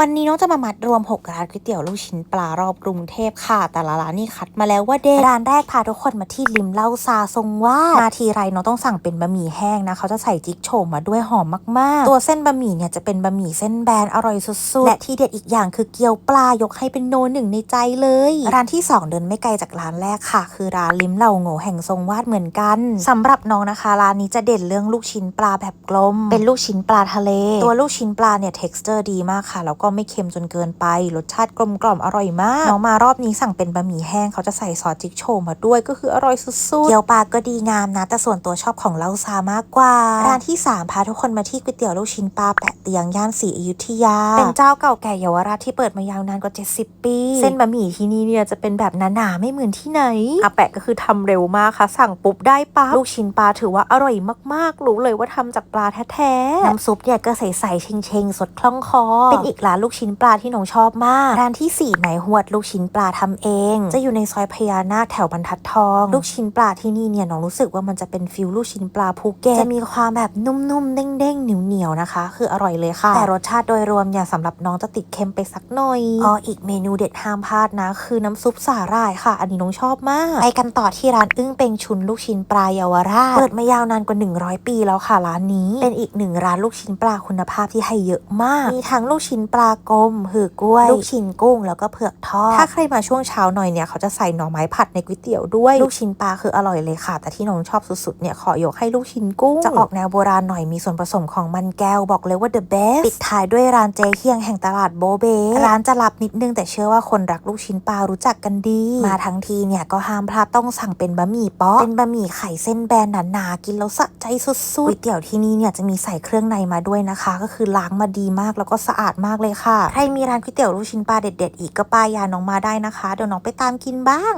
วันนี้น้องจะมามัดรวม 6 ร้านก๋วยเตี๋ยวลูกชิ้นปลารอบกรุงเทพค่ะ แต่ละร้านนี่คัดมาแล้วว่าเด็ดร้านแรกพาทุกคนมาที่ริมเล่าซาทรงวาดมาทีไรน้องต้องสั่งเป็นบะหมี่แห้งนะเขาจะใส่จิ๊กโฉมมาด้วยหอมมากๆ ตัวเส้นบะหมี่เนี่ยจะเป็นบะหมี่เส้นแบนอร่อยสุดๆ และที่เด็ดอีกอย่างคือเกี๊ยวปลายกให้เป็นโนหนึ่งในใจเลย ร้านที่ 2 เดินไม่ไกลจากร้านแรกค่ะ คือร้านลิมเล่าโง่แห่งทรงวาดเหมือนกันสำหรับน้องนะคะร้านนี้จะเด่นเรื่องลูกชิ้นปลาแบบกลม เป็นลูกชิ้นปลาทะเล ตัวลูกชิ้นปลาเนี่ย texture ดีมากค่ะแล้วก็ก็ไม่เค็มจนเกินไป รสชาติกลมกล่อมอร่อยมากน้องมารอบนี้สั่งเป็นบะหมี่แห้งเขาจะใส่ซอสจิ๊กโชมาด้วยก็คืออร่อยสุดๆเกี๊ยวปลาก็ดีงามนะ แต่ส่วนตัวชอบของเลาซามากกว่า ร้านที่ 3 พาทุกคนมาที่ก๋วยเตี๋ยวลูกชิ้นปลาแปะเตียงย่านศรีอยุธยา เป็นเจ้าเก่าแก่เยาวราชที่เปิดมายาวนานกว่า 70 ปี เส้นบะหมี่ที่นี่เนี่ยจะเป็นแบบหนาๆไม่เหมือนที่ไหนอาแปะก็คือทำเร็วมากค่ะ สั่งปุ๊บได้ปั๊บลูกชิ้นปลาถือว่าอร่อยมากๆรู้เลยว่าทำจากปลาแท้ๆน้ำซุปเนี่ยก็ใสๆเชงๆสดคล่องคอเป็นอีกร้านลูกชิ้นปลาที่น้องชอบมากร้านที่ 4 ไหนหวดลูกชิ้นปลาทำเอง จะอยู่ในซอยพญานาคแถวบรรทัดทอง ลูกชิ้นปลาที่นี่เนี่ยน้องรู้สึกว่ามันจะเป็นฟิลลูกชิ้นปลาภูเก็ตจะมีความแบบนุ่มๆเด้งๆเหนียวๆนะคะ คืออร่อยเลยค่ะ แต่รสชาติโดยรวมเนี่ยสำหรับน้องจะติดเค็มไปสักหน่อยอ๋ออีกเมนูเด็ดห้ามพลาดนะ คือน้ำซุปสาหร่ายค่ะ อันนี้น้องชอบมากไปกันต่อที่ร้านอึ้งเปงชุนลูกชิ้นปลาเยาวราชเปิดมายาวนานกว่า 100 ปีแล้วค่ะร้านนี้ เป็นอีกหนึ่งร้านลูกชิ้นปลาคุณภาพที่ให้เยอะมาก มีทั้งลูกชิ้นปลากลมหือกล้วย ลูกชิ้นกุ้งแล้วก็เผือกทอด ถ้าใครมาช่วงเช้าหน่อยเนี่ยเขาจะใส่หน่อไม้ผัดในก๋วยเตี๋ยวด้วย ลูกชิ้นปลาคืออร่อยเลยค่ะ แต่ที่น้องชอบสุดๆเนี่ยขอยกให้ลูกชิ้นกุ้ง จะออกแนวโบราณหน่อยมีส่วนผสมของมันแก้วบอกเลยว่า the best ปิดท้ายด้วยร้านเจเฮียงแห่งตลาดโบเบ ร้านจะลับนิดนึงแต่เชื่อว่าคนรักลูกชิ้นปลารู้จักกันดี มาทั้งทีเนี่ยก็ห้ามพลาดต้องสั่งเป็นบะหมี่เป๊อกเป็นบะหมี่ไข่เส้นแบนหนาๆกินแล้วสะใจสุดๆก๋วยเตี๋ยวที่นี่เนี่ยจะมีใส่เครื่องในมาด้วยนะคะ ก็คือล้างมาดีมากแล้วก็สะอาดมากเลยค่ะ ใครมีร้านก๋วยเตี๋ยวลูกชิ้นปลาเด็ด ๆ อีกก็ป้ายยาน้องมาได้นะคะ เดี๋ยวน้องไปตามกินบ้าง